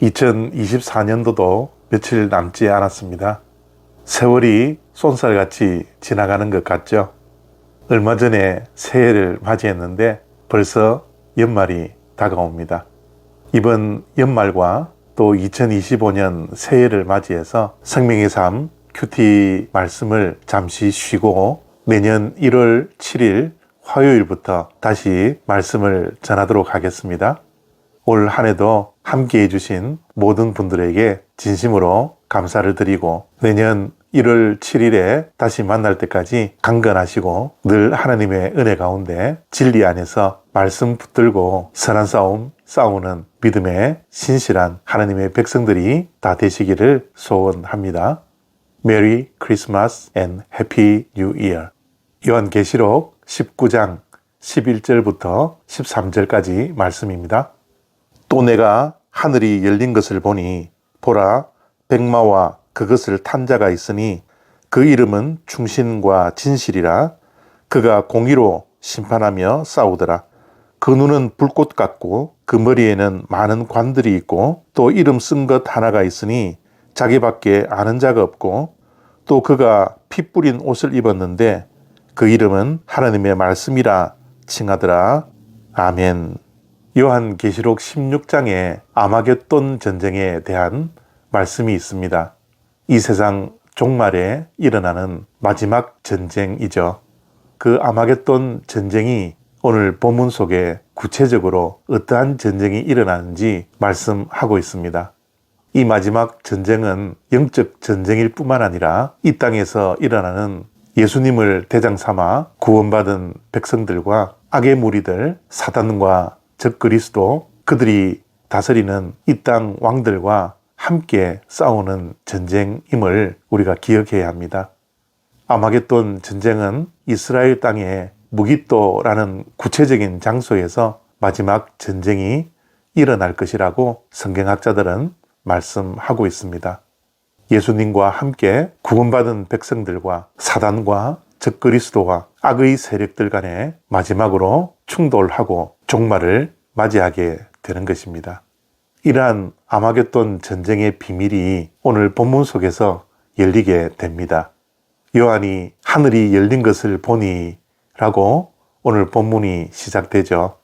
2024년도도 며칠 남지 않았습니다. 세월이 쏜살같이 지나가는 것 같죠? 얼마 전에 새해를 맞이했는데 벌써 연말이 다가옵니다. 이번 연말과 또 2025년 새해를 맞이해서 생명의 삶 큐티 말씀을 잠시 쉬고 내년 1월 7일 화요일부터 다시 말씀을 전하도록 하겠습니다. 올 한 해도 함께 해주신 모든 분들에게 진심으로 감사를 드리고 내년 1월 7일에 다시 만날 때까지 강건하시고 늘 하나님의 은혜 가운데 진리 안에서 말씀 붙들고 선한 싸움 싸우는 믿음의 신실한 하나님의 백성들이 다 되시기를 소원합니다. 메리 크리스마스 앤 해피 뉴 이어 요한계시록 19장 11절부터 13절까지 말씀입니다. 또 내가 하늘이 열린 것을 보니 보라 백마와 그것을 탄 자가 있으니 그 이름은 충신과 진실이라. 그가 공의로 심판하며 싸우더라. 그 눈은 불꽃 같고 그 머리에는 많은 관들이 있고 또 이름 쓴 것 하나가 있으니 자기밖에 아는 자가 없고 또 그가 피 뿌린 옷을 입었는데 그 이름은 하나님의 말씀이라 칭하더라. 아멘 요한계시록 16장에 아마겟돈 전쟁에 대한 말씀이 있습니다. 이 세상 종말에 일어나는 마지막 전쟁이죠. 그 아마겟돈 전쟁이 오늘 본문 속에 구체적으로 어떠한 전쟁이 일어나는지 말씀하고 있습니다. 이 마지막 전쟁은 영적 전쟁일 뿐만 아니라 이 땅에서 일어나는 예수님을 대장 삼아 구원받은 백성들과 악의 무리들, 사단과 적 그리스도, 그들이 다스리는 이 땅 왕들과 함께 싸우는 전쟁임을 우리가 기억해야 합니다. 아마겟돈 전쟁은 이스라엘 땅의 무기또라는 구체적인 장소에서 마지막 전쟁이 일어날 것이라고 성경학자들은 말씀하고 있습니다. 예수님과 함께 구원받은 백성들과 사단과 적그리스도와 악의 세력들 간에 마지막으로 충돌하고 종말을 맞이하게 되는 것입니다. 이러한 아마겟돈 전쟁의 비밀이 오늘 본문 속에서 열리게 됩니다. 요한이 하늘이 열린 것을 보니 라고 오늘 본문이 시작되죠.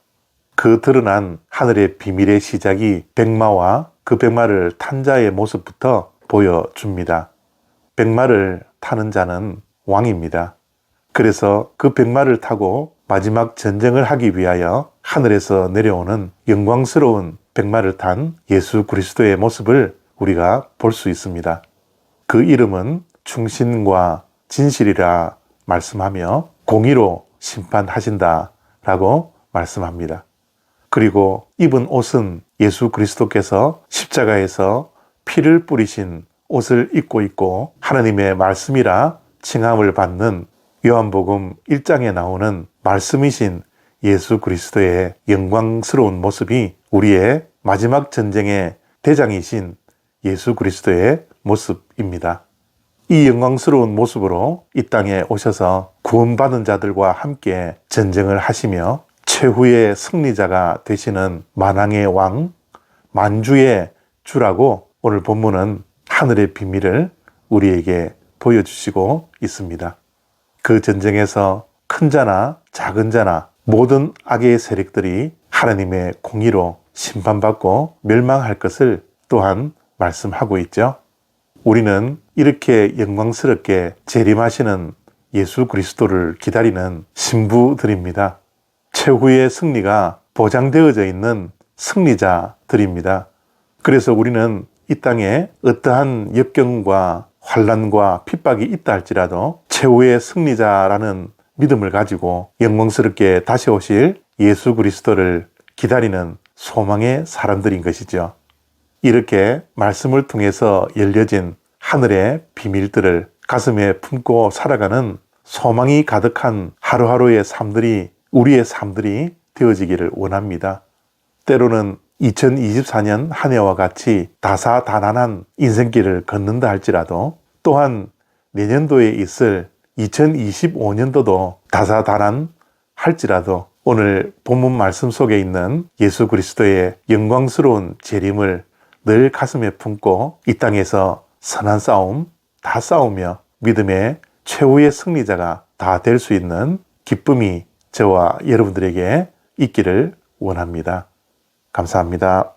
그 드러난 하늘의 비밀의 시작이 백마와 그 백마를 탄 자의 모습부터 보여줍니다. 백마를 타는 자는 왕입니다. 그래서 그 백마를 타고 마지막 전쟁을 하기 위하여 하늘에서 내려오는 영광스러운 백마를 탄 예수 그리스도의 모습을 우리가 볼 수 있습니다. 그 이름은 충신과 진실이라 말씀하며 공의로 심판하신다 라고 말씀합니다. 그리고 입은 옷은 예수 그리스도께서 십자가에서 피를 뿌리신 옷을 입고 있고 하나님의 말씀이라 칭함을 받는 요한복음 1장에 나오는 말씀이신 예수 그리스도의 영광스러운 모습이 우리의 마지막 전쟁의 대장이신 예수 그리스도의 모습입니다. 이 영광스러운 모습으로 이 땅에 오셔서 구원받은 자들과 함께 전쟁을 하시며 최후의 승리자가 되시는 만왕의 왕, 만주의 주라고 오늘 본문은 하늘의 비밀을 우리에게 보여주시고 있습니다. 그 전쟁에서 큰 자나 작은 자나 모든 악의 세력들이 하나님의 공의로 심판받고 멸망할 것을 또한 말씀하고 있죠. 우리는 이렇게 영광스럽게 재림하시는 예수 그리스도를 기다리는 신부들입니다. 최후의 승리가 보장되어져 있는 승리자들입니다. 그래서 우리는 이 땅에 어떠한 역경과 환란과 핍박이 있다 할지라도 최후의 승리자라는 믿음을 가지고 영광스럽게 다시 오실 예수 그리스도를 기다리는 소망의 사람들인 것이죠. 이렇게 말씀을 통해서 열려진 하늘의 비밀들을 가슴에 품고 살아가는 소망이 가득한 하루하루의 삶들이 우리의 삶들이 되어지기를 원합니다. 때로는 2024년 한 해와 같이 다사다난한 인생길을 걷는다 할지라도 또한 내년도에 있을 2025년도도 다사다난 할지라도 오늘 본문 말씀 속에 있는 예수 그리스도의 영광스러운 재림을 늘 가슴에 품고 이 땅에서 선한 싸움 다 싸우며 믿음의 최후의 승리자가 다 될 수 있는 기쁨이 저와 여러분들에게 있기를 원합니다. 감사합니다.